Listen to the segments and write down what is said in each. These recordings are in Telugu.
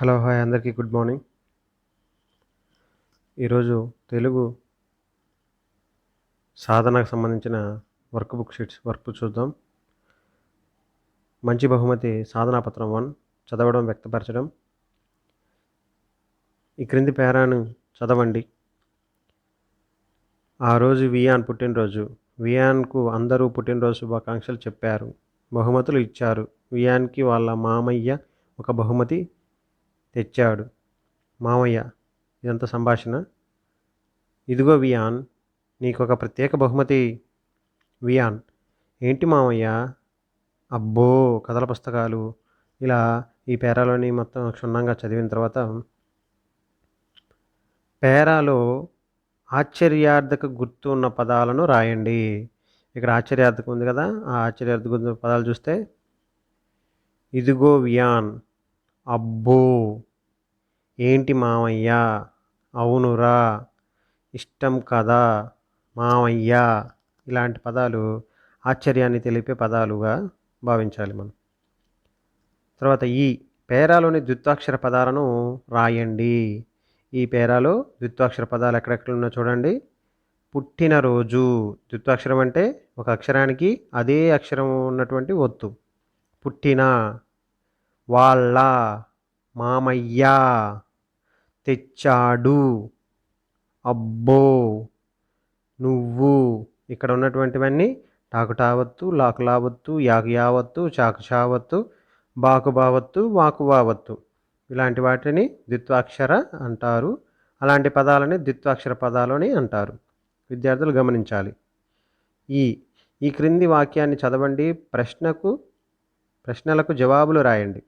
హలో హాయ్ అందరికీ గుడ్ మార్నింగ్. ఈరోజు తెలుగు సాధనకు సంబంధించిన వర్క్ బుక్ షీట్స్ వర్క్ చూద్దాం. మంచి బహుమతి సాధనా పత్రం వన్ చదవడం వ్యక్తపరచడం. ఈ క్రింది పేరాను చదవండి. ఆ రోజు వియాన్ పుట్టినరోజు. వియాన్కు అందరూ పుట్టినరోజు శుభాకాంక్షలు చెప్పారు. బహుమతులు ఇచ్చారు. వియాన్కి వాళ్ళ మామయ్య ఒక బహుమతి తెచ్చాడు. మామయ్య ఇదంతా సంభాషణ. ఇదిగో వియాన్ నీకు ఒక ప్రత్యేక బహుమతి. వియాన్ ఏంటి మామయ్య అబ్బో కథల పుస్తకాలు. ఇలా ఈ పేరాలోని మొత్తం క్షుణ్ణంగా చదివిన తర్వాత పేరాలో ఆశ్చర్యార్థక గుర్తు ఉన్న పదాలను రాయండి. ఇక్కడ ఆశ్చర్యార్థకం ఉంది కదా ఆ ఆశ్చర్యార్థక పదాలు చూస్తే ఇదిగో వియాన్ అబ్బో! ఏంటి మామయ్య? అవునురా. ఇష్టం కదా మామయ్య? ఇలాంటి పదాలు ఆశ్చర్యాన్ని తెలిపే పదాలుగా భావించాలి మనం. తర్వాత ఈ పేరాలోని ద్విత్వాక్షర పదాలను రాయండి. ఈ పేరాలో ద్విత్వాక్షర పదాలు ఎక్కడెక్కడ ఉన్నా చూడండి. పుట్టినరోజు. ద్విత్వాక్షరం అంటే ఒక అక్షరానికి అదే అక్షరం ఉన్నటువంటి ఒత్తు. పుట్టిన. వాళ్ళ మామయ్య తెచ్చాడు. అబ్బో! నువ్వు ఇక్కడ ఉన్నటువంటివన్నీ టాకు టావత్తు లాకు లావత్తు యాకు యావత్తు చాకు చావత్తు బాకు బావత్తు వాకు వావత్తు ఇలాంటి వాటిని ద్విత్వాక్షర అంటారు. అలాంటి పదాలని ద్విత్వాక్షర పదాలని అంటారు. విద్యార్థులు గమనించాలి. ఈ ఈ క్రింది వాక్యాన్ని చదవండి. ప్రశ్నకు ప్రశ్నలకు జవాబులు రాయండి.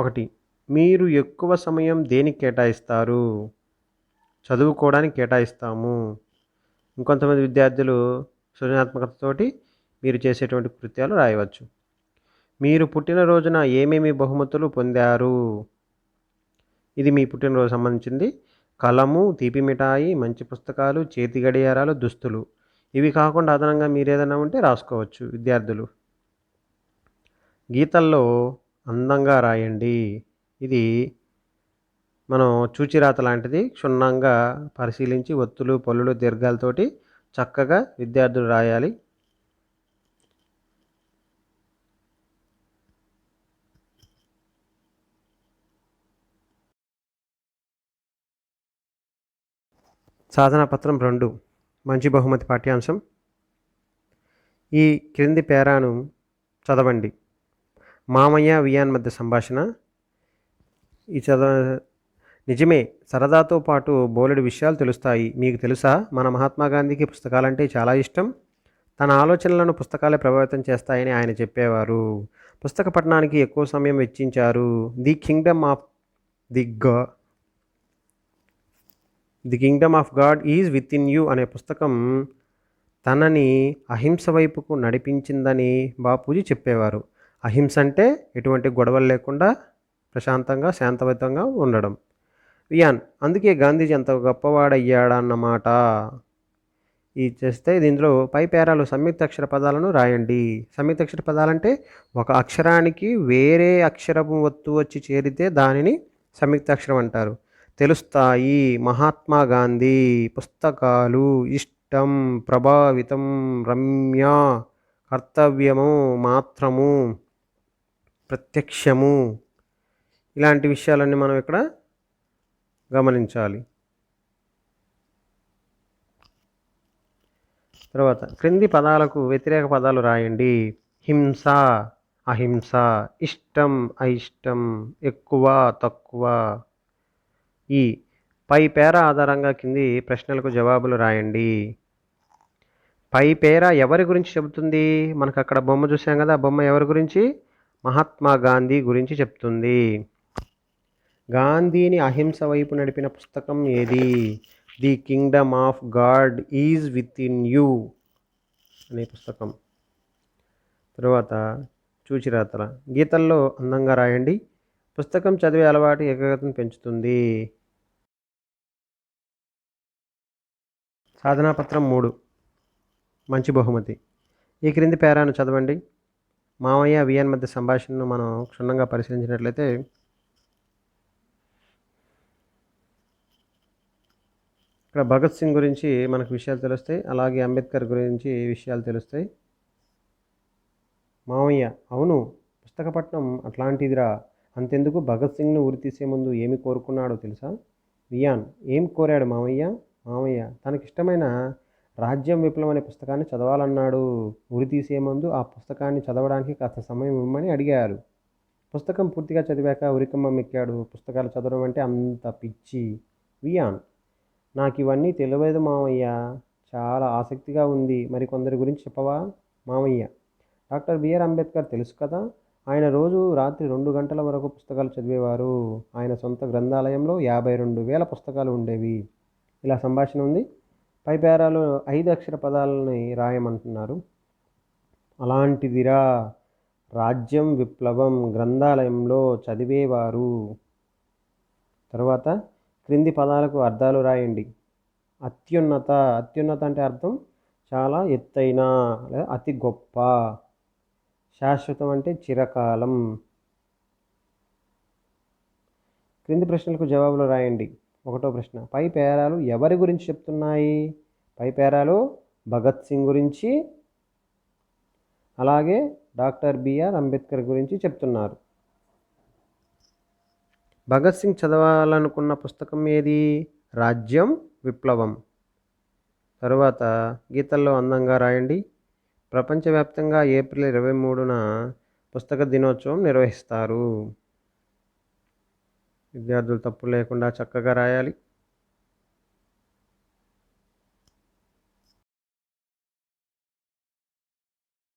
ఒకటి మీరు ఎక్కువ సమయం దేనికి కేటాయిస్తారు? చదువుకోవడానికి కేటాయిస్తాము. ఇంకొంతమంది విద్యార్థులు సృజనాత్మకతతోటి మీరు చేసేటువంటి కృత్యాలు రాయవచ్చు. మీరు పుట్టినరోజున ఏమేమి బహుమతులు పొందారు? ఇది మీ పుట్టినరోజు సంబంధించింది. కలము తీపి మిఠాయి మంచి పుస్తకాలు చేతి గడియారాలు దుస్తులు. ఇవి కాకుండా అదనంగా మీరు ఏదైనా ఉంటే రాసుకోవచ్చు విద్యార్థులు. గీతల్లో అందంగా రాయండి. ఇది మనం చూచిరాత లాంటిది. క్షుణ్ణంగా పరిశీలించి ఒత్తులు పొల్లులు దీర్ఘాలతోటి చక్కగా విద్యార్థులు రాయాలి. సాధన పత్రం రెండు. మంచి బహుమతి పాఠ్యాంశం. ఈ క్రింది పేరాను చదవండి. మామయ్య వియాన్ మధ్య సంభాషణ. ఈ చదవ నిజమే సరదాతో పాటు బోలెడు విషయాలు తెలుస్తాయి. మీకు తెలుసా? మన మహాత్మా గాంధీకి పుస్తకాలంటే చాలా ఇష్టం. తన ఆలోచనలను పుస్తకాలే ప్రభావితం చేస్తాయని ఆయన చెప్పేవారు. పుస్తక పఠనానికి ఎక్కువ సమయం వెచ్చించారు. ది కింగ్డమ్ ఆఫ్ ది గా the kingdom of God is within you అనే పుస్తకం తనని అహింస వైపుకు నడిపించిందని బాపూజీ చెప్పేవారు. అహింస అంటే ఎటువంటి గొడవలు లేకుండా ప్రశాంతంగా శాంతవంతంగా ఉండడం. వియాన్ అందుకే గాంధీజీ అంత గొప్పవాడయ్యాడన్నమాట ఇది చేస్తే దీంట్లో పై పేరాలు సంయుక్తాక్షర పదాలను రాయండి. సంయుక్తాక్షర పదాలంటే ఒక అక్షరానికి వేరే అక్షరము ఒత్తు వచ్చి చేరితే దానిని సంయుక్తాక్షరం అంటారు. తెలుస్తాయి మహాత్మా గాంధీ పుస్తకాలు ఇష్టం ప్రభావితం రమ్య కర్తవ్యము మాత్రము. ప్రత్యక్షము. ఇలాంటి విషయాలన్నీ మనం ఇక్కడ గమనించాలి. తర్వాత క్రింది పదాలకు వ్యతిరేక పదాలు రాయండి. హింస అహింస ఇష్టం అయిష్టం ఎక్కువ తక్కువ. ఈ పై పేర ఆధారంగా కింది ప్రశ్నలకు జవాబులు రాయండి. పై పేర ఎవరి గురించి చెబుతుంది? మనకు అక్కడ బొమ్మ చూసాం కదా బొమ్మ ఎవరి గురించి? మహాత్మా గాంధీ గురించి చెప్తుంది. గాంధీని అహింస వైపు నడిపిన పుస్తకం ఏది? The kingdom of God is within you అనే పుస్తకం. తరువాత చూచిరాతల గీతల్లో అందంగా రాయండి. పుస్తకం చదివే అలవాటు ఏకాగ్రతను పెంచుతుంది. సాధనాపత్రం మూడు. మంచి బహుమతి. ఈ క్రింది పేరాను చదవండి. మామయ్య వియాన్ మధ్య సంభాషణను మనం క్షుణ్ణంగా పరిశీలించినట్లయితే ఇక్కడ భగత్ సింగ్ గురించి మనకు విషయాలు తెలుస్తాయి. అలాగే అంబేద్కర్ గురించి విషయాలు తెలుస్తాయి. మామయ్య అవును పుస్తకపట్నం అట్లాంటిదిరా. అంతెందుకు భగత్ సింగ్ను ఉరి తీసే ముందు ఏమి కోరుకున్నాడో తెలుసా? వియాన్ ఏం కోరాడు మామయ్య మామయ్య తనకిష్టమైన రాజ్యం విప్లవం అనే పుస్తకాన్ని చదవాలన్నాడు. ఉరి తీసే ముందు ఆ పుస్తకాన్ని చదవడానికి కాస్త సమయం ఇవ్వమని అడిగారు. పుస్తకం పూర్తిగా చదివాక ఉరికమ్మ ఎక్కాడు. పుస్తకాలు చదవడం అంటే అంత పిచ్చి. వియాన్ నాకు ఇవన్నీ తెలియదు మామయ్య చాలా ఆసక్తిగా ఉంది. మరి కొందరి గురించి చెప్పవా? మామయ్య డాక్టర్ బిఆర్ అంబేద్కర్ తెలుసు కదా? ఆయన రోజు రాత్రి రెండు గంటల వరకు పుస్తకాలు చదివేవారు. ఆయన సొంత గ్రంథాలయంలో యాభై రెండు వేల పుస్తకాలు ఉండేవి. ఇలా సంభాషణ ఉంది? పై పేరాలో ఐదు అక్షర పదాలని రాయమంటున్నారు. అలాంటిదిరా రాజ్యం విప్లవం గ్రంథాలయంలో చదివేవారు. తర్వాత క్రింది పదాలకు అర్థాలు రాయండి. అత్యున్నత అత్యున్నత అంటే అర్థం చాలా ఎత్తైన లేదా అతి గొప్ప. శాశ్వతం అంటే చిరకాలం. క్రింది ప్రశ్నలకు జవాబులు రాయండి. ఒకటో ప్రశ్న. పై పేరాలు ఎవరి గురించి చెప్తున్నాయి? పై పేరాలు భగత్ సింగ్ గురించి అలాగే డాక్టర్ బిఆర్ అంబేద్కర్ గురించి చెప్తున్నారు. భగత్ సింగ్ చదవాలనుకున్న పుస్తకం ఏది? రాజ్యం విప్లవం. తరువాత గీతల్లో అందంగా రాయండి. ప్రపంచవ్యాప్తంగా ఏప్రిల్ ఇరవై మూడున పుస్తక దినోత్సవం నిర్వహిస్తారు. విద్యార్థులు తప్పు లేకుండా చక్కగా రాయాలి.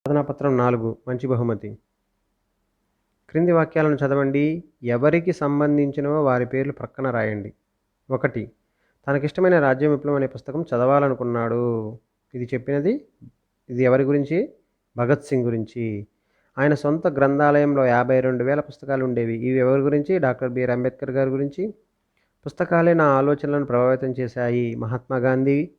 సాధనాపత్రం నాలుగు మంచి బహుమతి. క్రింది వాక్యాలను చదవండి. ఎవరికి సంబంధించినవో వారి పేర్లు ప్రక్కన రాయండి. ఒకటి తనకిష్టమైన రాజ్యం విప్లవం అనే పుస్తకం చదవాలనుకున్నాడు. ఇది చెప్పినది ఇది ఎవరి గురించి? భగత్ సింగ్ గురించి. ఆయన సొంత గ్రంథాలయంలో యాభై రెండు వేల పుస్తకాలు ఉండేవి. ఇవి ఎవరి గురించి? డాక్టర్ బిఆర్ అంబేద్కర్ గారి గురించి. పుస్తకాలే నా ఆలోచనలను ప్రభావితం చేశాయి. మహాత్మా గాంధీ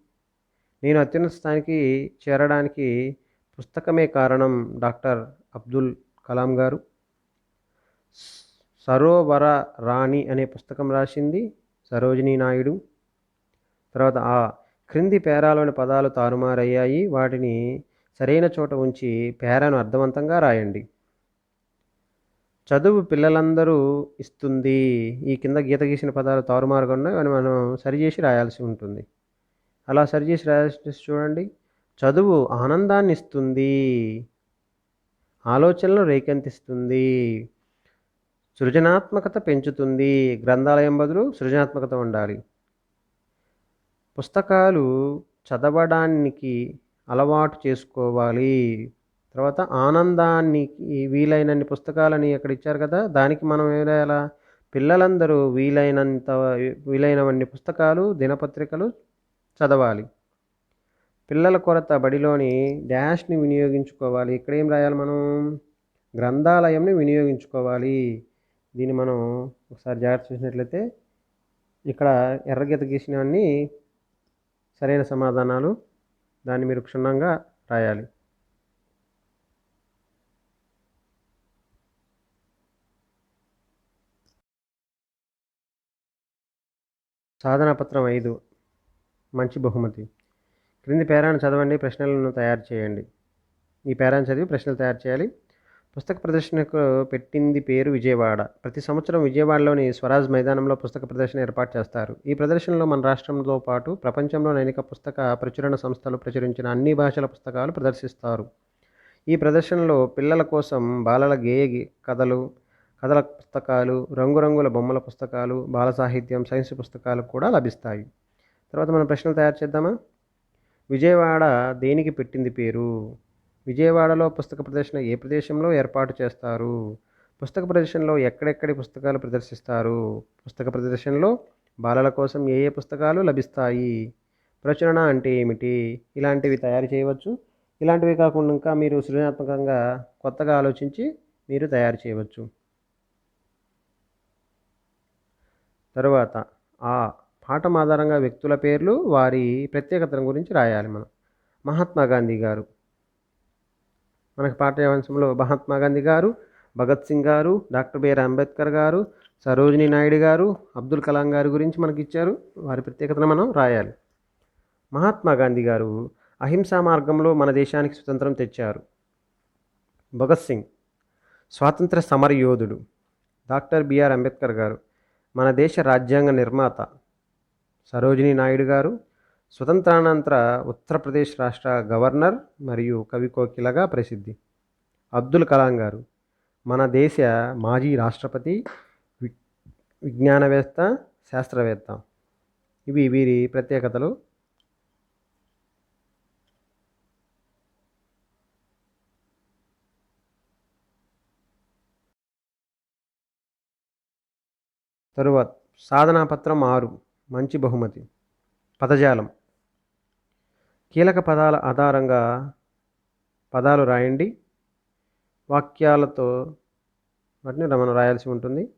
నేను అత్యున్నత స్థానికి చేరడానికి పుస్తకమే కారణం డాక్టర్ అబ్దుల్ కలాం గారు. సరోవర రాణి అనే పుస్తకం రాసింది సరోజినీ నాయుడు. తర్వాత ఆ క్రింది పేరాలోని పదాలు తారుమారయ్యాయి. వాటిని సరైన చోట ఉంచి పేరాను అర్థవంతంగా రాయండి. చదువు పిల్లలందరూ ఇస్తుంది. ఈ కింద గీత గీసిన పదాలు తారుమారుగా ఉన్నాయి. అని మనం సరిచేసి రాయాల్సి ఉంటుంది. అలా సరిచేసి రాయాల్సి చూడండి. చదువు ఆనందాన్ని ఇస్తుంది. ఆలోచనలు రేకెంతిస్తుంది. సృజనాత్మకత పెంచుతుంది. గ్రంథాలయం బదులు సృజనాత్మకత ఉండాలి. పుస్తకాలు చదవడానికి అలవాటు చేసుకోవాలి. తర్వాత ఆనందానికి వీలైనన్ని పుస్తకాలని అక్కడ ఇచ్చారు కదా దానికి మనం ఏం రాయాలా పిల్లలందరూ వీలైనంత వీలైనవన్ని పుస్తకాలు దినపత్రికలు చదవాలి. పిల్లల కొరత బడిలోని డ్యాష్ని వినియోగించుకోవాలి. ఇక్కడ ఏం రాయాలి మనం? గ్రంథాలయంని వినియోగించుకోవాలి. దీన్ని మనం ఒకసారి జాగ్రత్త చూసినట్లయితే ఇక్కడ ఎర్రగీత గీసినవన్నీ సరైన సమాధానాలు దాన్ని మీరు క్షుణ్ణంగా రాయాలి. సాధనాపత్రం ఐదు. మంచి బహుమతి. క్రింది పేరాను చదవండి ప్రశ్నలను తయారు చేయండి. ఈ పేరాను చదివి ప్రశ్నలు తయారు చేయాలి. పుస్తక ప్రదర్శనకు పెట్టింది పేరు విజయవాడ. ప్రతి సంవత్సరం విజయవాడలోని స్వరాజ్ మైదానంలో పుస్తక ప్రదర్శన ఏర్పాటు చేస్తారు. ఈ ప్రదర్శనలో మన రాష్ట్రంతో పాటు ప్రపంచంలోని అనేక పుస్తక ప్రచురణ సంస్థలు ప్రచురించిన అన్ని భాషల పుస్తకాలు ప్రదర్శిస్తారు. ఈ ప్రదర్శనలో పిల్లల కోసం బాలల గేయ కథలు కథల పుస్తకాలు రంగురంగుల బొమ్మల పుస్తకాలు బాల సాహిత్యం సైన్స్ పుస్తకాలు కూడా లభిస్తాయి. తర్వాత మనం ప్రశ్నలు తయారు చేద్దామా? విజయవాడ దేనికి పెట్టింది పేరు? విజయవాడలో పుస్తక ప్రదర్శన ఏ ప్రదేశంలో ఏర్పాటు చేస్తారు? పుస్తక ప్రదర్శనలో ఎక్కడెక్కడి పుస్తకాలు ప్రదర్శిస్తారు? పుస్తక ప్రదర్శనలో బాలల కోసం ఏ ఏ పుస్తకాలు లభిస్తాయి? ప్రచురణ అంటే ఏమిటి? ఇలాంటివి తయారు చేయవచ్చు. ఇలాంటివి కాకుండా ఇంకా మీరు సృజనాత్మకంగా కొత్తగా ఆలోచించి మీరు తయారు చేయవచ్చు. తరువాత ఆ పాఠం ఆధారంగా వ్యక్తుల పేర్లు వారి ప్రత్యేకతల గురించి రాయాలి మనం. మహాత్మా గాంధీ గారు. మనకి పాఠ్యాంశంలో మహాత్మా గాంధీ గారు భగత్ సింగ్ గారు డాక్టర్ బిఆర్ అంబేద్కర్ గారు సరోజినీ నాయుడు గారు అబ్దుల్ కలాం గారి గురించి మనకి ఇచ్చారు. వారి ప్రత్యేకతను మనం రాయాలి. మహాత్మా గాంధీ గారు అహింసా మార్గంలో మన దేశానికి స్వతంత్రం తెచ్చారు. భగత్ సింగ్ స్వాతంత్ర సమరయోధుడు డాక్టర్ బిఆర్ అంబేద్కర్ గారు మన దేశ రాజ్యాంగ నిర్మాత సరోజినీ నాయుడు గారు స్వతంత్రానంతర ఉత్తరప్రదేశ్ రాష్ట్ర గవర్నర్ మరియు కవి కోకిలగా ప్రసిద్ధి. అబ్దుల్ కలాం గారు మన దేశ మాజీ రాష్ట్రపతి వి- విజ్ఞానవేత్త శాస్త్రవేత్త. ఇవి వీరి ప్రత్యేకతలు. తరువాత సాధనాపత్రం ఆరు మంచి బహుమతి. పదజాలం. కీలక పదాల ఆధారంగా పదాలు రాయండి. వాక్యాలతో వాటిని మనం రాయాల్సి ఉంటుంది.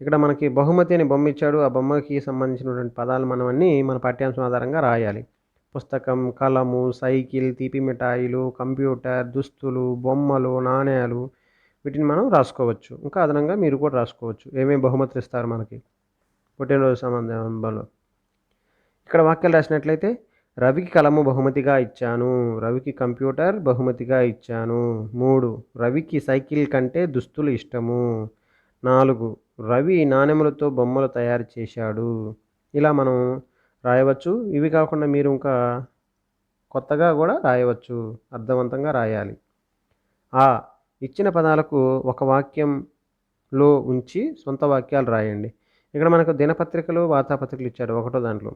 ఇక్కడ మనకి బహుమతి అని బొమ్మ ఇచ్చాడు. ఆ బొమ్మకి సంబంధించినటువంటి పదాలు మనం అన్నీ మన పాఠ్యాంశం ఆధారంగా రాయాలి. పుస్తకం కలము సైకిల్ తీపి మిఠాయిలు కంప్యూటర్ దుస్తులు బొమ్మలు నాణేలు వీటిని మనం రాసుకోవచ్చు. ఇంకా అదనంగా మీరు కూడా రాసుకోవచ్చు. ఏమేమి బహుమతులు ఇస్తారు మనకి? పుట్టినరోజు సంబంధంలో. ఇక్కడ వాక్యాలు రాసినట్లయితే రవికి కలము బహుమతిగా ఇచ్చాను. రవికి కంప్యూటర్ బహుమతిగా ఇచ్చాను. మూడు రవికి సైకిల్ కంటే దుస్తులు ఇష్టము. నాలుగు రవి నాణెములతో బొమ్మలు తయారు చేశాడు. ఇలా మనం రాయవచ్చు. ఇవి కాకుండా మీరు ఇంకా కొత్తగా కూడా రాయవచ్చు. అర్థవంతంగా రాయాలి. ఆ ఇచ్చిన పదాలకు ఒక వాక్యంలో ఉంచి సొంత వాక్యాలు రాయండి. ఇక్కడ మనకు దినపత్రికలు వార్తాపత్రికలు ఇచ్చాడు ఒకటో దాంట్లో.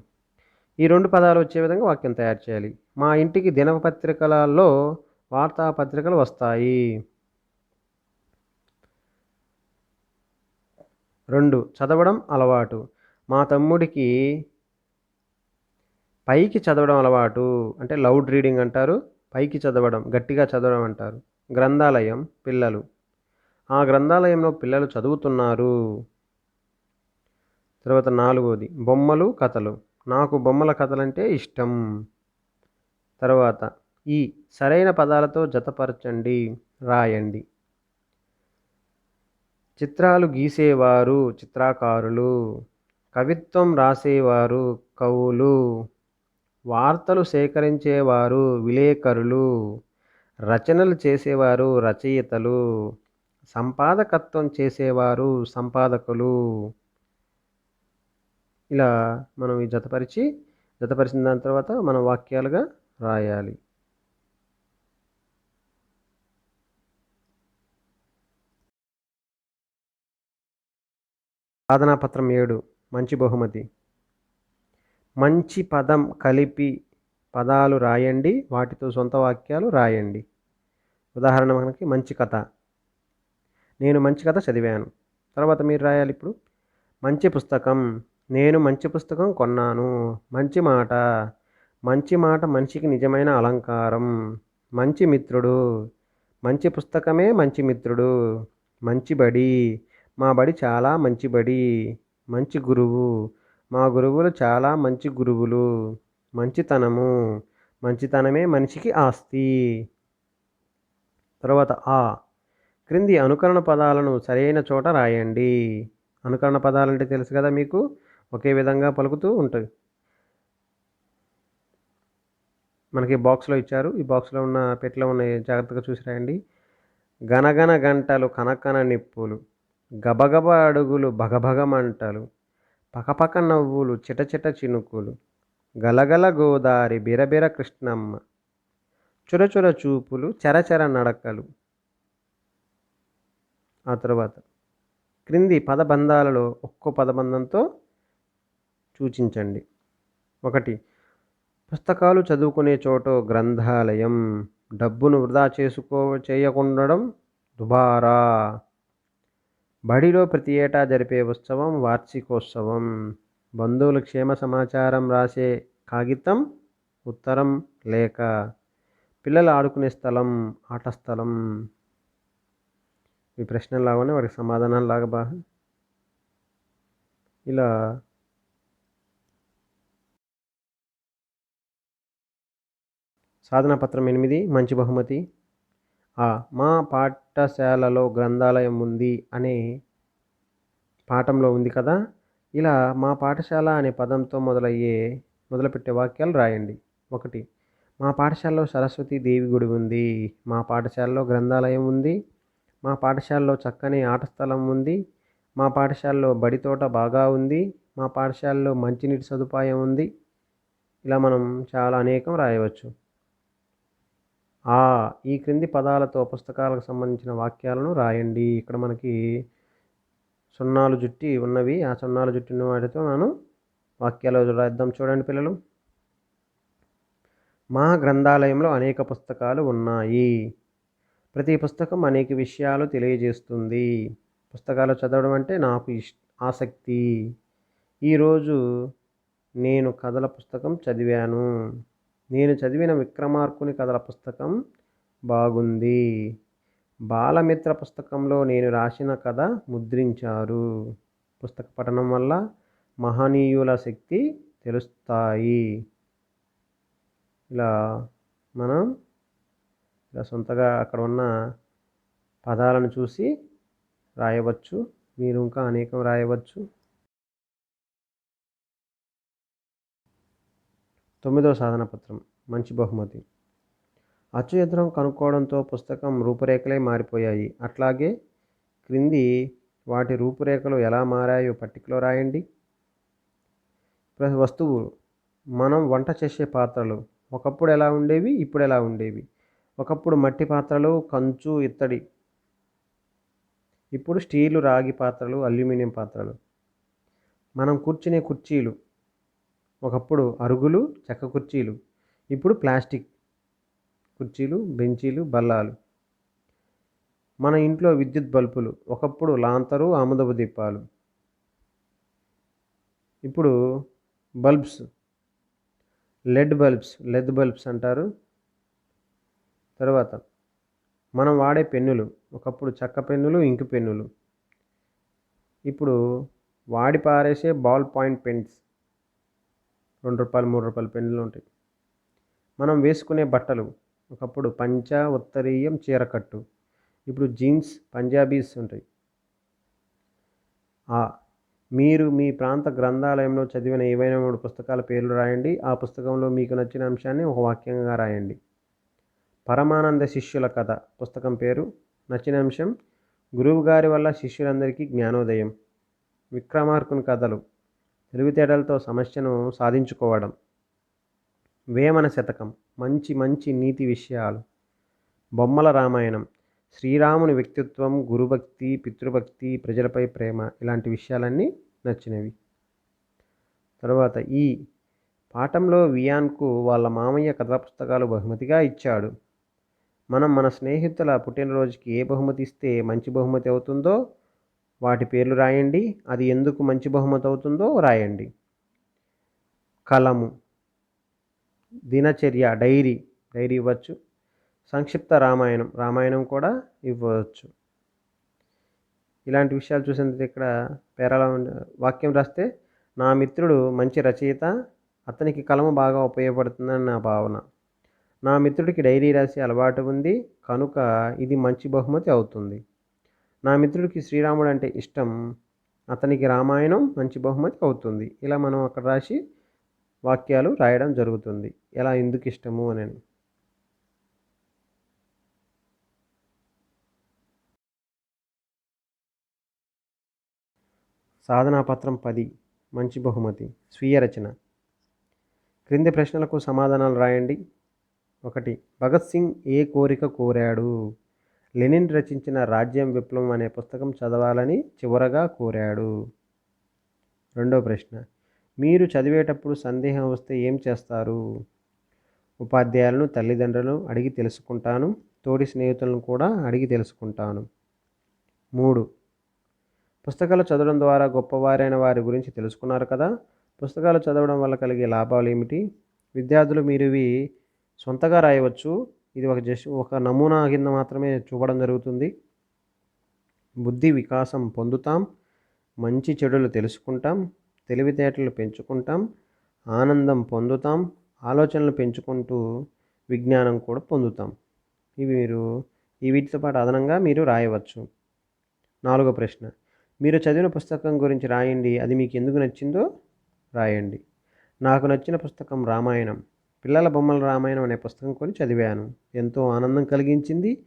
ఈ రెండు పదాలు వచ్చే విధంగా వాక్యం తయారు చేయాలి. మా ఇంటికి దినపత్రికలలో వార్తాపత్రికలు వస్తాయి. రెండు చదవడం అలవాటు. మా తమ్ముడికి పైకి చదవడం అలవాటు. అంటే లౌడ్ రీడింగ్ అంటారు పైకి చదవడం గట్టిగా చదవడం అంటారు. గ్రంథాలయం పిల్లలు. ఆ గ్రంథాలయంలో పిల్లలు చదువుతున్నారు. తర్వాత నాలుగోది బొమ్మలు కథలు. నాకు బొమ్మల కథలంటే ఇష్టం. తర్వాత ఈ సరైన పదాలతో జతపరచండి రాయండి. చిత్రాలు గీసేవారు చిత్రకారులు. కవిత్వం రాసేవారు కవులు. వార్తలు సేకరించేవారు విలేకరులు. రచనలు చేసేవారు రచయితలు. సంపాదకత్వం చేసేవారు సంపాదకులు. ఇలా మనం ఈ జతపరిచి జతపరిచిన దాని తర్వాత మనం వాక్యాలుగా రాయాలి. సాధనాపత్రం ఏడు మంచి బహుమతి. మంచి పదం కలిపి పదాలు రాయండి వాటితో సొంత వాక్యాలు రాయండి. ఉదాహరణ మనకి మంచి కథ. నేను మంచి కథ చదివాను. తర్వాత మీరు రాయాలి ఇప్పుడు. మంచి పుస్తకం నేను మంచి పుస్తకం కొన్నాను. మంచి మాట. మంచి మాట మనిషికి నిజమైన అలంకారం. మంచి మిత్రుడు. మంచి పుస్తకమే మంచి మిత్రుడు. మంచి బడి. మా బడి చాలా మంచి బడి. మంచి గురువు. మా గురువులు చాలా మంచి గురువులు. మంచితనము. మంచితనమే మనిషికి ఆస్తి. తర్వాత ఆ. క్రింది అనుకరణ పదాలను సరైన చోట రాయండి. అనుకరణ పదాలంటే తెలుసు కదా మీకు? ఒకే విధంగా పలుకుతూ ఉంటుంది. మనకి బాక్స్లో ఇచ్చారు. ఈ బాక్స్లో ఉన్న పెట్లో ఉన్న జాగ్రత్తగా చూసి రాయండి గనగన గంటలు కనకన నిప్పులు గబగబ అడుగులు భగభగ మంటలు పకపక నవ్వులు చిటచిట చినుకులు గలగల గోదారి బిరబిర కృష్ణమ్మ చురచుర చూపులు చరచర నడకలు. ఆ తర్వాత క్రింది పదబంధాలలో ఒక్కో పదబంధంతో సూచించండి. ఒకటి పుస్తకాలు చదువుకునే చోట గ్రంథాలయం డబ్బును వృధా చేసుకో చేయకుండడం దుబారా. బడిలో ప్రతి ఏటా జరిపే ఉత్సవం వార్షికోత్సవం. బంధువుల క్షేమ సమాచారం రాసే కాగితం ఉత్తరం లేఖ. పిల్లలు ఆడుకునే స్థలం ఆట స్థలం. ఈ ప్రశ్నలాగానే వారికి సమాధానాలు లాగా బా ఇలా సాధన పత్రం ఎనిమిది మంచి బహుమతి. ఆ మా పాఠశాలలో గ్రంథాలయం ఉంది అనే పాఠంలో ఉంది కదా? ఇలా మా పాఠశాల అనే పదంతో మొదలయ్యే మొదలుపెట్టే వాక్యాలు రాయండి. ఒకటి మా పాఠశాలలో సరస్వతి దేవి గుడి ఉంది. మా పాఠశాలలో గ్రంథాలయం ఉంది. మా పాఠశాలలో చక్కని ఆట స్థలం ఉంది. మా పాఠశాలలో బడి తోట బాగా ఉంది. మా పాఠశాలలో మంచినీటి సదుపాయం ఉంది. ఇలా మనం చాలా అనేకం రాయవచ్చు. ఆ ఈ క్రింది పదాలతో పుస్తకాలకు సంబంధించిన వాక్యాలను రాయండి. ఇక్కడ మనకి సున్నాలు జుట్టి ఉన్నవి. ఆ సున్నాలు జుట్టిన వాటితో నేను వాక్యాలు రాద్దాం చూడండి పిల్లలు. మా గ్రంథాలయంలో అనేక పుస్తకాలు ఉన్నాయి. ప్రతి పుస్తకం అనేక విషయాలు తెలియజేస్తుంది. పుస్తకాలు చదవడం అంటే నాకు ఇష్ ఆసక్తి. ఈరోజు నేను కథల పుస్తకం చదివాను. నేను చదివిన విక్రమార్కుని కథల పుస్తకం బాగుంది. బాలమిత్ర పుస్తకంలో నేను రాసిన కథ ముద్రించారు. పుస్తక పఠనం వల్ల మహనీయుల శక్తి తెలుస్తాయి. ఇలా మనం ఇలా సొంతగా అక్కడ ఉన్న పదాలను చూసి రాయవచ్చు. మీరు ఇంకా అనేకం రాయవచ్చు. తొమ్మిదవ సాధన పత్రం మంచి బహుమతి. అచ్చు యంత్రం కనుక్కోవడంతో పుస్తకం రూపురేఖలే మారిపోయాయి. అట్లాగే క్రింది వాటి రూపురేఖలు ఎలా మారాయో పట్టికలో రాయండి. ప్లస్ వస్తువు మనం వంట చేసే పాత్రలు ఒకప్పుడు ఎలా ఉండేవి ఇప్పుడు ఎలా ఉండేవి. ఒకప్పుడు మట్టి పాత్రలు కంచు ఇత్తడి. ఇప్పుడు స్టీలు రాగి పాత్రలు అల్యూమినియం పాత్రలు. మనం కూర్చునే కుర్చీలు ఒకప్పుడు అరుగులు చెక్క కుర్చీలు ఇప్పుడు ప్లాస్టిక్ కుర్చీలు బెంచీలు బల్లాలు. మన ఇంట్లో విద్యుత్ బల్బులు ఒకప్పుడు లాంతరు ఆముదపు దీపాలు. ఇప్పుడు bulbs LED bulbs LED bulbs అంటారు. తర్వాత మనం వాడే పెన్నులు ఒకప్పుడు చెక్క పెన్నులు ఇంకు పెన్నులు. ఇప్పుడు వాడి పారేసే బాల్ పాయింట్ పెన్స్ రెండు రూపాయలు మూడు రూపాయల పెన్నులు ఉంటాయి. మనం వేసుకునే బట్టలు ఒకప్పుడు పంచ ఉత్తరీయం చీరకట్టు ఇప్పుడు జీన్స్ పంజాబీస్ ఉంటాయి. ఆ మీరు మీ ప్రాంత గ్రంథాలయంలో చదివిన ఏవైనా మూడు పుస్తకాల పేర్లు రాయండి. ఆ పుస్తకంలో మీకు నచ్చిన అంశాన్ని ఒక వాక్యంగా రాయండి. పరమానంద శిష్యుల కథ పుస్తకం పేరు. నచ్చిన అంశం గురువుగారి వల్ల శిష్యులందరికీ జ్ఞానోదయం. విక్రమార్కుని కథలు. తెలివితేటలతో సమస్యను సాధించుకోవడం వేమన శతకం మంచి మంచి నీతి విషయాలు. బొమ్మల రామాయణం శ్రీరాముని వ్యక్తిత్వం గురుభక్తి పితృభక్తి ప్రజలపై ప్రేమ ఇలాంటి విషయాలన్నీ నచ్చినవి. తర్వాత ఈ పాఠంలో వియాన్కు వాళ్ళ మామయ్య కథా పుస్తకాలు బహుమతిగా ఇచ్చాడు. మనం మన స్నేహితుల పుట్టినరోజుకి ఏ బహుమతి ఇస్తే మంచి బహుమతి అవుతుందో వాటి పేర్లు రాయండి. అది ఎందుకు మంచి బహుమతి అవుతుందో రాయండి. కలము దినచర్య డైరీ డైరీ ఇవ్వచ్చు. సంక్షిప్త రామాయణం రామాయణం కూడా ఇవ్వచ్చు. ఇలాంటి విషయాలు చూసినందుకు ఇక్కడ పేరాల వాక్యం రాస్తే నా మిత్రుడు మంచి రచయిత అతనికి కలము బాగా ఉపయోగపడుతుందని నా భావన. నా మిత్రుడికి డైరీ రాసే అలవాటు ఉంది కనుక ఇది మంచి బహుమతి అవుతుంది. నా మిత్రుడికి శ్రీరాముడు అంటే ఇష్టం అతనికి రామాయణం మంచి బహుమతి అవుతుంది. ఇలా మనం అక్కడ రాసి వాక్యాలు రాయడం జరుగుతుంది. ఎలా ఎందుకు ఇష్టము అని సాధనాపత్రం పది మంచి బహుమతి స్వీయ రచన. క్రింది ప్రశ్నలకు సమాధానాలు రాయండి. ఒకటి భగత్ సింగ్ ఏ కోరిక కోరాడు? లెనిన్ రచించిన రాజ్యం విప్లవం అనే పుస్తకం చదవాలని చివరగా కోరాడు. రెండో ప్రశ్న మీరు చదివేటప్పుడు సందేహం వస్తే ఏం చేస్తారు? ఉపాధ్యాయులను తల్లిదండ్రులను అడిగి తెలుసుకుంటాను. తోటి స్నేహితులను కూడా అడిగి తెలుసుకుంటాను. మూడు పుస్తకాలు చదవడం ద్వారా గొప్పవారైన వారి గురించి తెలుసుకున్నారు కదా? పుస్తకాలు చదవడం వల్ల కలిగే లాభాలు ఏమిటి? విద్యార్థులు మీరు ఇవి సొంతగా రాయవచ్చు. ఇది ఒక జస్ట్ ఒక నమూనా కింద మాత్రమే చూపడం జరుగుతుంది. బుద్ధి వికాసం పొందుతాం మంచి చెడులు తెలుసుకుంటాం తెలివితేటలు పెంచుకుంటాం ఆనందం పొందుతాం ఆలోచనలు పెంచుకుంటూ విజ్ఞానం కూడా పొందుతాం. ఇవి మీరు ఈ వీటితో పాటు అదనంగా మీరు రాయవచ్చు. నాలుగో ప్రశ్న మీరు చదివిన పుస్తకం గురించి రాయండి అది మీకు ఎందుకు నచ్చిందో రాయండి. నాకు నచ్చిన పుస్తకం రామాయణం. పిల్లల బొమ్మల రామాయణం అనే పుస్తకం కొని చదివాను. ఎంతో ఆనందం కలిగించింది.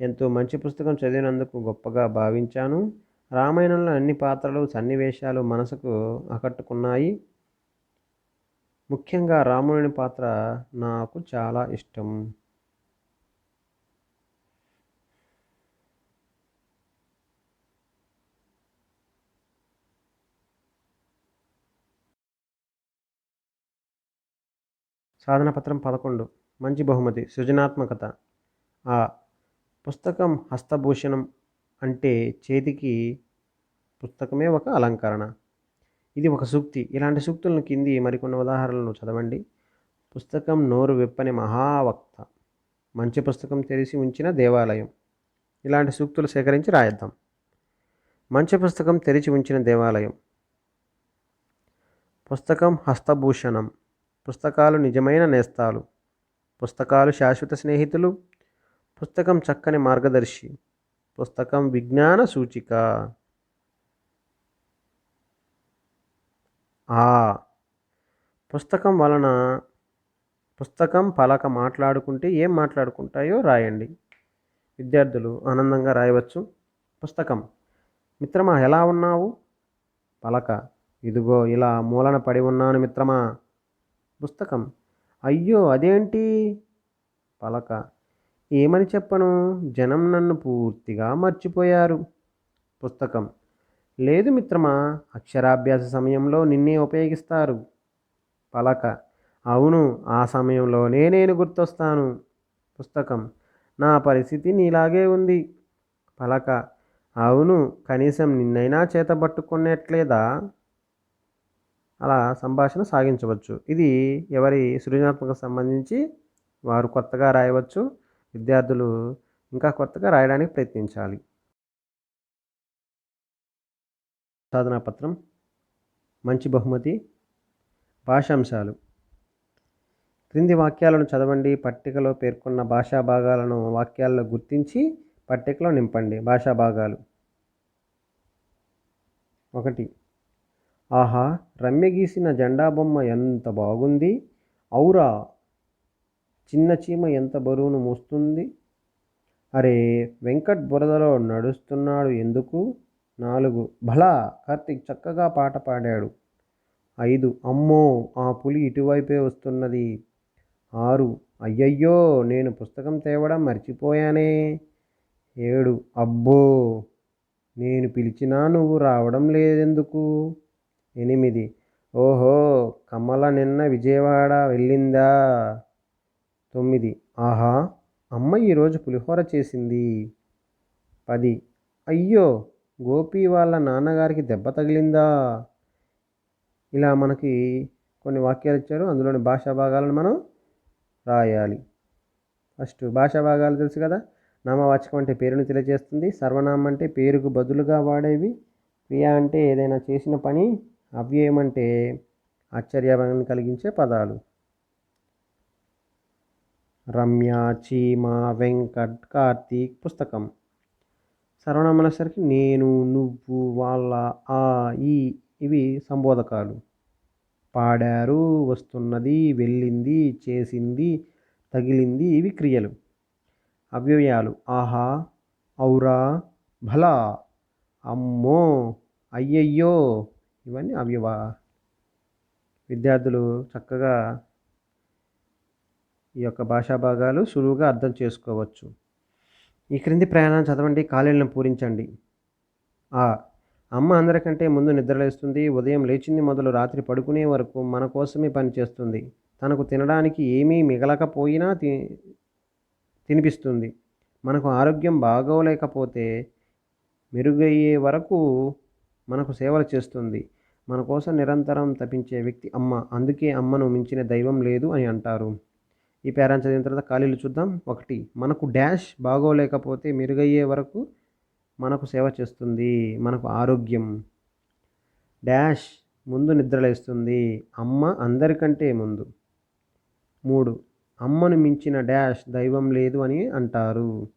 ఎంతో మంచి పుస్తకం చదివినందుకు గొప్పగా భావించాను. రామాయణంలో అన్ని పాత్రలు సన్నివేశాలు మనసుకు ఆకట్టుకున్నాయి. ముఖ్యంగా రాముని పాత్ర నాకు చాలా ఇష్టం. సాధనపత్రం పదకొండు. మంచి బహుమతి. సృజనాత్మకత. ఆ పుస్తకం హస్తభూషణం అంటే చేతికి పుస్తకమే ఒక అలంకరణ. ఇది ఒక సూక్తి. ఇలాంటి సూక్తులను కింది మరికొన్ని ఉదాహరణలు చదవండి. పుస్తకం నోరు విప్పని మహావక్త. మంచి పుస్తకం తెరిచి ఉంచిన దేవాలయం. ఇలాంటి సూక్తులు సేకరించి రాయద్దాం. మంచి పుస్తకం తెరిచి ఉంచిన దేవాలయం. పుస్తకం హస్తభూషణం. పుస్తకాలు నిజమైన నేస్తాలు. పుస్తకాలు శాశ్వత స్నేహితులు. పుస్తకం చక్కని మార్గదర్శి. పుస్తకం విజ్ఞాన సూచిక. ఆ. పుస్తకం వలన పుస్తకం పలక మాట్లాడుకుంటే ఏం మాట్లాడుకుంటాయో రాయండి. విద్యార్థులు ఆనందంగా రాయవచ్చు. పుస్తకం. మిత్రమా ఎలా ఉన్నావు? పలక. ఇదిగో ఇలా మూలన పడి ఉన్నాను మిత్రమా. పుస్తకం. అయ్యో అదేంటి? పలక. ఏమని చెప్పను? జనం నన్ను పూర్తిగా మర్చిపోయారు. పుస్తకం. లేదు మిత్రమా అక్షరాభ్యాస సమయంలో నిన్నే ఉపయోగిస్తారు. పలక. అవును ఆ సమయంలోనే నేను గుర్తొస్తాను. పుస్తకం. నా పరిస్థితి నీలాగే ఉంది. పలక. అవును కనీసం నిన్నైనా చేతబట్టుకునేట్లేదా? అలా సంభాషణ సాగించవచ్చు. ఇది ఎవరి సృజనాత్మక సంబంధించి వారు కొత్తగా రాయవచ్చు. విద్యార్థులు ఇంకా కొత్తగా రాయడానికి ప్రయత్నించాలి. సాధనాపత్రం మంచి బహుమతి భాషాంశాలు. క్రింది వాక్యాలను చదవండి. పట్టికలో పేర్కొన్న భాషా భాగాలను వాక్యాల్లో గుర్తించి పట్టికలో నింపండి. భాషా భాగాలు. ఒకటి. ఆహా రమ్య గీసిన జెండా బొమ్మ ఎంత బాగుంది? ఔరా చిన్న చీమ ఎంత బరువును మోస్తుంది? అరే వెంకట్ బురదలో నడుస్తున్నాడు ఎందుకు? నాలుగు. భలా కార్తీక్ చక్కగా పాట పాడాడు. ఐదు. అమ్మో ఆ పులి ఇటువైపే వస్తున్నది. ఆరు. అయ్యయ్యో నేను పుస్తకం తేవడం మర్చిపోయానే. ఏడు. అబ్బో నేను పిలిచినా నువ్వు రావడం లేదెందుకు? ఎనిమిది. ఓహో కమల నిన్న విజయవాడ వెళ్ళిందా? తొమ్మిది. ఆహా అమ్మ ఈరోజు పులిహోర చేసింది. పది. అయ్యో గోపి వాళ్ళ నాన్నగారికి దెబ్బ తగిలిందా? ఇలా మనకి కొన్ని వాక్యాలు ఇచ్చారు. అందులోని భాషా భాగాలను మనం రాయాలి. ఫస్ట్ భాషా భాగాలు తెలుసు కదా? నామవాచకం అంటే పేరును తెలియజేస్తుంది. సర్వనామం అంటే పేరుకు బదులుగా వాడేవి. క్రియ అంటే ఏదైనా చేసిన పని అవ్యయం అంటే ఆశ్చర్యాన్ని కలిగించే పదాలు. రమ్య చీమ వెంకట్ కార్తీక్ పుస్తకం. సర్వనామాలసరికి నేను నువ్వు వాళ్ళ ఆ ఈ ఇవి సంబోధకాలు. పాడారు వస్తున్నది వెళ్ళింది చేసింది తగిలింది ఇవి క్రియలు. అవ్యయాలు. ఆహా ఔరా భలా అమ్మో అయ్యయ్యో ఇవన్నీ అవ్యవా విద్యార్థులు చక్కగా ఈ యొక్క భాషా భాగాలు సులువుగా అర్థం చేసుకోవచ్చు. ఈ క్రింది ప్రయాణం చదవండి ఖాళీలను పూరించండి. ఆ అమ్మ అందరికంటే ముందు నిద్రలేస్తుంది ఉదయం లేచింది మొదలు రాత్రి పడుకునే వరకు మన కోసమే పనిచేస్తుంది తనకు తినడానికి ఏమీ మిగలకపోయినా తి తినిపిస్తుంది. మనకు ఆరోగ్యం బాగోలేకపోతే మెరుగయ్యే వరకు మనకు సేవలు చేస్తుంది. మన కోసం నిరంతరం తపించే వ్యక్తి అమ్మ. అందుకే అమ్మను మించిన దైవం లేదు అని అంటారు. ఈ పేరాన్ చదివిన తర్వాత ఖాళీలు చూద్దాం. ఒకటి మనకు డాష్ బాగోలేకపోతే మెరుగయ్యే వరకు మనకు సేవ చేస్తుంది. మనకు ఆరోగ్యం. డాష్ ముందు నిద్రలేస్తుంది అమ్మ అందరికంటే ముందు. మూడు అమ్మను మించిన డాష్ దైవం లేదు అని అంటారు.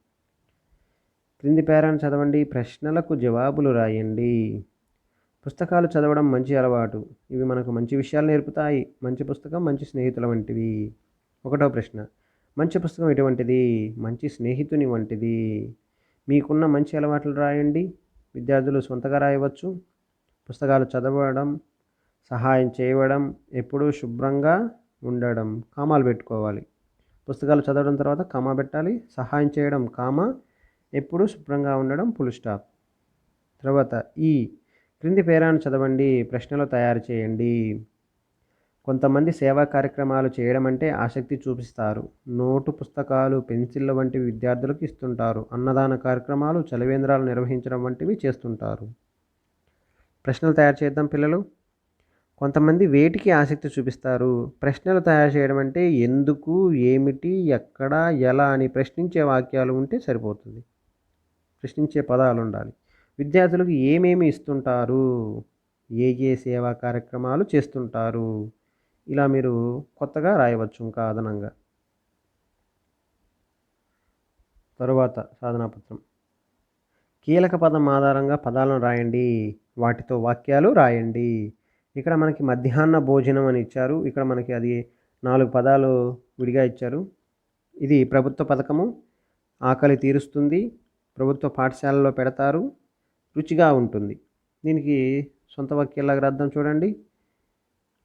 క్రింది పేరాన్ని చదవండి. ప్రశ్నలకు జవాబులు రాయండి. పుస్తకాలు చదవడం మంచి అలవాటు. ఇవి మనకు మంచి విషయాలు నేర్పుతాయి. మంచి పుస్తకం మంచి స్నేహితుల వంటివి. ఒకటో ప్రశ్న. మంచి పుస్తకం ఎటువంటిది? మంచి స్నేహితుని వంటిది. మీకున్న మంచి అలవాట్లు రాయండి. విద్యార్థులు సొంతగా రాయవచ్చు. పుస్తకాలు చదవడం సహాయం చేయడం ఎప్పుడూ శుభ్రంగా ఉండడం కామాలు పెట్టుకోవాలి. పుస్తకాలు చదవడం తర్వాత కామా పెట్టాలి. సహాయం చేయడం కామా. ఎప్పుడూ శుభ్రంగా ఉండడం ఫుల్ స్టాప్ తర్వాత ఈ క్రింది పేరాను చదవండి ప్రశ్నలు తయారు చేయండి. కొంతమంది సేవా కార్యక్రమాలు చేయడం అంటే ఆసక్తి చూపిస్తారు. నోటు పుస్తకాలు పెన్సిళ్ళ వంటివి విద్యార్థులకు ఇస్తుంటారు. అన్నదాన కార్యక్రమాలు చలివేంద్రాలు నిర్వహించడం వంటివి చేస్తుంటారు. ప్రశ్నలు తయారు చేద్దాం పిల్లలు. కొంతమంది వేటికి ఆసక్తి చూపిస్తారు? ప్రశ్నలు తయారు చేయడం అంటే ఎందుకు ఏమిటి ఎక్కడ ఎలా అని ప్రశ్నించే వాక్యాలు ఉంటే సరిపోతుంది. ప్రశ్నించే పదాలు ఉండాలి. విద్యార్థులకు ఏమేమి ఇస్తుంటారు? ఏ ఏ సేవా కార్యక్రమాలు చేస్తుంటారు? ఇలా మీరు కొత్తగా రాయవచ్చు ఇంకా అదనంగా. తరువాత సాధనాపత్రం కీలక పదం ఆధారంగా పదాలను రాయండి. వాటితో వాక్యాలు రాయండి. ఇక్కడ మనకి మధ్యాహ్న భోజనం అని ఇచ్చారు. ఇక్కడ మనకి అది నాలుగు పదాలు విడిగా ఇచ్చారు. ఇది ప్రభుత్వ పథకము. ఆకలి తీరుస్తుంది. ప్రభుత్వ పాఠశాలలో పెడతారు. రుచిగా ఉంటుంది. దీనికి సొంత వాక్యాలకు అర్థం చూడండి.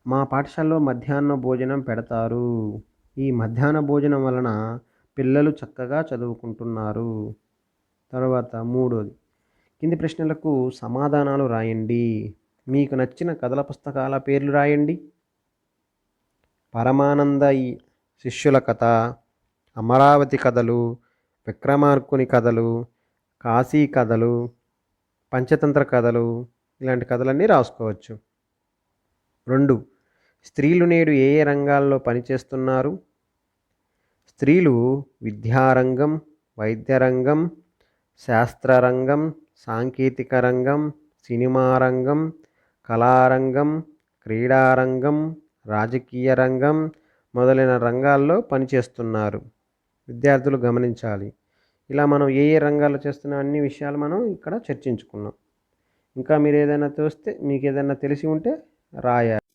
మా పాఠశాలలో మధ్యాహ్న భోజనం పెడతారు. ఈ మధ్యాహ్న భోజనం వలన పిల్లలు చక్కగా చదువుకుంటున్నారు. తర్వాత మూడోది. కింది ప్రశ్నలకు సమాధానాలు రాయండి. మీకు నచ్చిన కథల పుస్తకాల పేర్లు రాయండి. పరమానంద ఈ- శిష్యుల కథ అమరావతి కథలు విక్రమార్కుని కథలు కాశీ కథలు పంచతంత్ర కథలు ఇలాంటి కథలన్నీ రాసుకోవచ్చు. రెండు స్త్రీలు నేడు ఏ ఏ రంగాల్లో పనిచేస్తున్నారు? స్త్రీలు విద్యారంగం వైద్యరంగం శాస్త్రరంగం సాంకేతిక రంగం సినిమా రంగం కళారంగం క్రీడారంగం రాజకీయ రంగం మొదలైన రంగాల్లో పనిచేస్తున్నారు. విద్యార్థులు గమనించాలి. ఇలా మనం ఏ ఏ రంగాల్లో చేస్తున్న అన్ని విషయాలు మనం ఇక్కడ చర్చించుకున్నాం. ఇంకా మీరు ఏదైనా చూస్తే మీకు ఏదైనా తెలిసి ఉంటే రాయాలి.